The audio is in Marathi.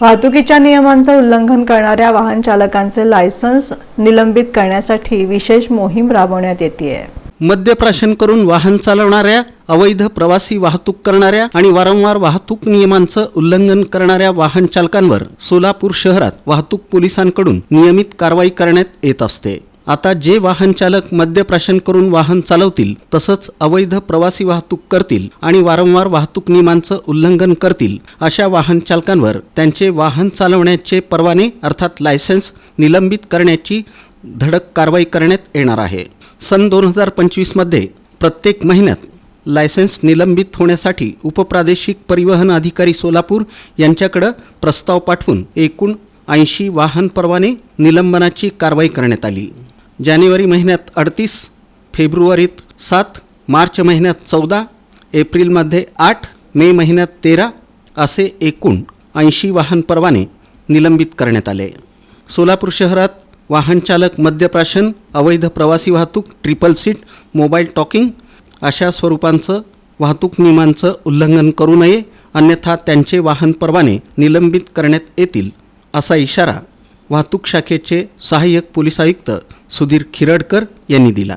वाहतुकीच्या नियमांचं उल्लंघन करणाऱ्या वाहन चालकांचे लायसन्स निलंबित करण्यासाठी विशेष मोहीम राबवण्यात येते मद्यप्राशन करून वाहन चालवणाऱ्या अवैध प्रवासी वाहतूक करणाऱ्या आणि वारंवार वाहतूक नियमांचं उल्लंघन करणाऱ्या वाहन चालकांवर सोलापूर शहरात वाहतूक पोलिसांकडून नियमित कारवाई करण्यात येत असते. आता जे वाहन चालक मद्यप्राशन करून वाहन चालवतील तसंच अवैध प्रवासी वाहतूक करतील आणि वारंवार वाहतूक नियमांचं उल्लंघन करतील अशा वाहन चालकांवर त्यांचे वाहन चालवण्याचे परवाने अर्थात लायसन्स निलंबित करण्याची धडक कारवाई करण्यात येणार आहे. सन दोन हजार पंचवीसमध्ये प्रत्येक महिन्यात लायसन्स निलंबित होण्यासाठी उपप्रादेशिक परिवहन अधिकारी सोलापूर यांच्याकडं प्रस्ताव पाठवून एकूण ऐंशी वाहन परवाने निलंबनाची कारवाई करण्यात आली. जानेवारी महिन्यात अडतीस फेब्रुवारीत सात मार्च महिन्यात चौदा एप्रिलमध्ये आठ मे महिन्यात तेरा असे एकूण ऐंशी वाहन परवाने निलंबित करण्यात आले. सोलापूर शहरात वाहनचालक मद्यप्राशन अवैध प्रवासी वाहतूक ट्रिपल सीट मोबाईल टॉकिंग अशा स्वरूपांचं वाहतूक नियमांचं उल्लंघन करू नये अन्यथा त्यांचे वाहन परवाने निलंबित करण्यात येतील असा इशारा वाहतूक शाखेचे सहाय्यक पोलीस आयुक्त सुधीर खिरडकर यांनी दिला.